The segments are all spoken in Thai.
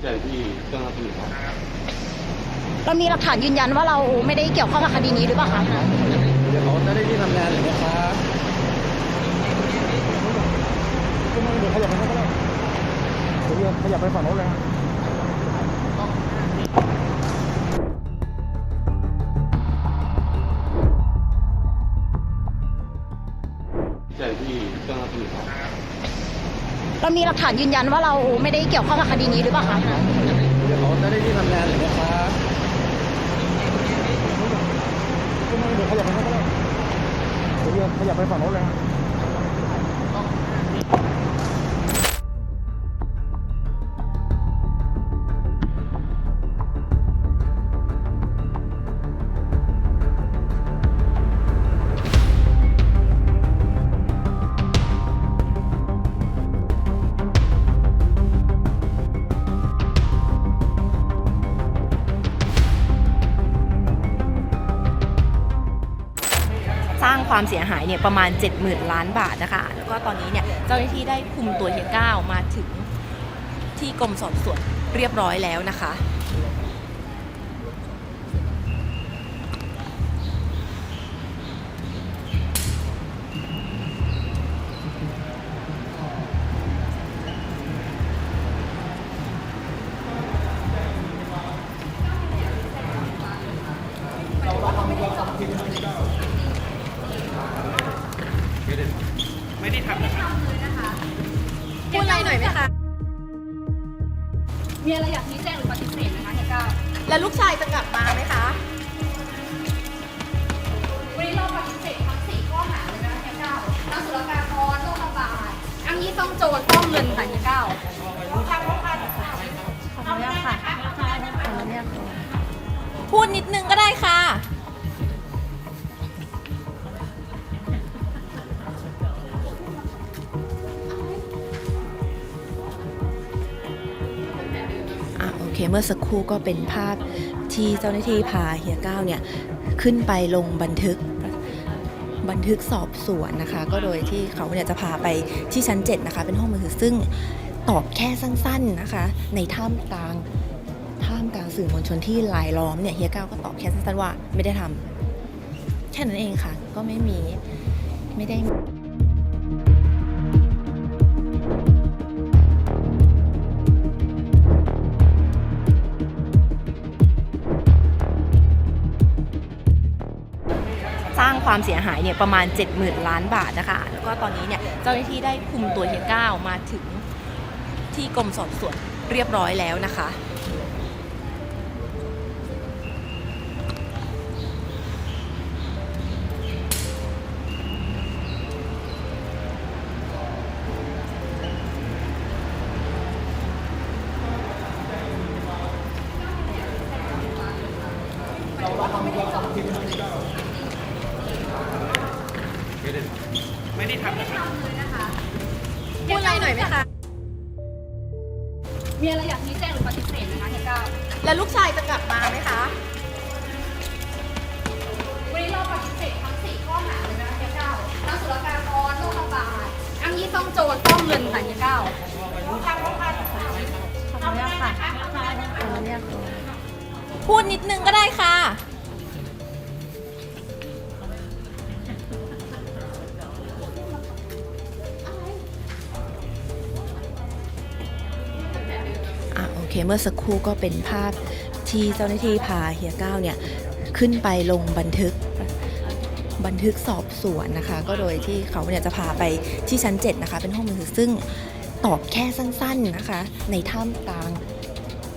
แจ้งที่เจ้าหน้าที่ครับเรามีหลักฐานยืนยันว่าเราไม่ได้เกี่ยวข้องกับคดีนี้หรือเปล่าคะเดี๋ยวเขาจะได้ที่ทำงานเลยนะครับเดี๋ยวขยับไปก็ได้เดี๋ยวขยับไปฝั่งโน้นเลย มีหลักฐานยืนยันว่าเราไม่ได้เกี่ยวข้องกับคดีนี้หรือเปล่าคะเดี๋ยวเขาจะได้ที่ทำงานเลยนะครับเดี๋ยวขยับไปก็ได้เดี๋ยวขยับไปฝั่งโน้นเลย สร้างความเสียหายเนี่ยประมาณ 70,000 ล้านบาทนะคะ แล้วก็ตอนนี้เนี่ยเจ้าหน้าที่ได้คุมตัวเฮียก้าวมาถึงที่กรมสอบสวนเรียบร้อยแล้วนะคะ พูดอะไรหน่อยไหมคะมีอะไรอยากชี้แจงหรือปฏิเสธไหมคะเฮียก้าวแล้วลูกชายจะกลับมาไหมคะ วันนี้เราปฏิเสธทั้งสี่ข้อหาเลยนะเฮียเก้าทั้งสุรกากรโรคระบาดอ้างยี่ซ่องโจรฟ้องเงินค่ะเฮียเก้าพูดนิดนึงก็ได้ค่ะ เคเมื่อสักครู่ก็เป็นภาพที่เจ้าหน้าที่พาเฮียก้าวเนี่ยขึ้นไปลงบันทึกบันทึกสอบสวนนะคะ ก็โดยที่เขาเนี่ยจะพาไปที่ชั้น 7 นะคะ เป็นห้องมือถือซึ่งตอบแค่สั้นๆนะคะ ในท่ามกลางท่ามกลางสื่อมวลชนที่ลายล้อมเนี่ยเฮียก้าวก็ตอบแค่สั้นๆว่าไม่ได้ทำแค่นั้นเองค่ะ ก็ไม่มีไม่ได้ ความเสียหายเนี่ยประมาณ 70,000 ล้านบาทนะคะ แล้วก็ตอนนี้เนี่ยเจ้าหน้าที่ได้คุมตัวเฮียก้าวมาถึงที่กรมสอบสวนเรียบร้อยแล้วนะคะ พูดอะไรหน่อยไหมคะ มีอะไรอยากชี้แจงหรือปฏิเสธไหมคะเฮียเก้าแล้วลูกชายจะกลับมาไหมคะ วันนี้เราปฏิเสธทั้งสี่ข้อหาเลยนะเฮียเก้าทั้งสุรกากรโรคระบาดอ้างยี่ซ่องโจรฟ้องเงินค่ะเฮียเก้าพูดนิดนึงก็ได้ค่ะ เคเมื่อสักครู่ก็เป็นภาพที่เจ้าหน้าที่พาเฮียก้าวเนี่ยขึ้นไปลงบันทึกบันทึกสอบสวนนะคะ ก็โดยที่เขาเนี่ยจะพาไปที่ชั้น 7 นะคะ เป็นห้องมือถือซึ่งตอบแค่สั้นๆนะคะ ในท่ามกลาง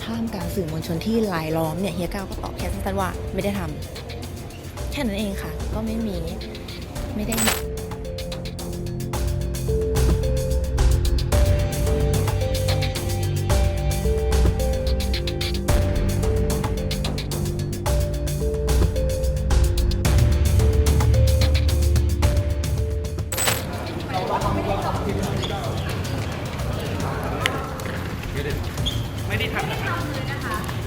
ท่ามกลางสื่อมวลชนที่ลายล้อมเนี่ยเฮียก้าวก็ตอบแค่สั้นๆว่าไม่ได้ทำแค่นั้นเองค่ะ ก็ไม่มีไม่ได้ ว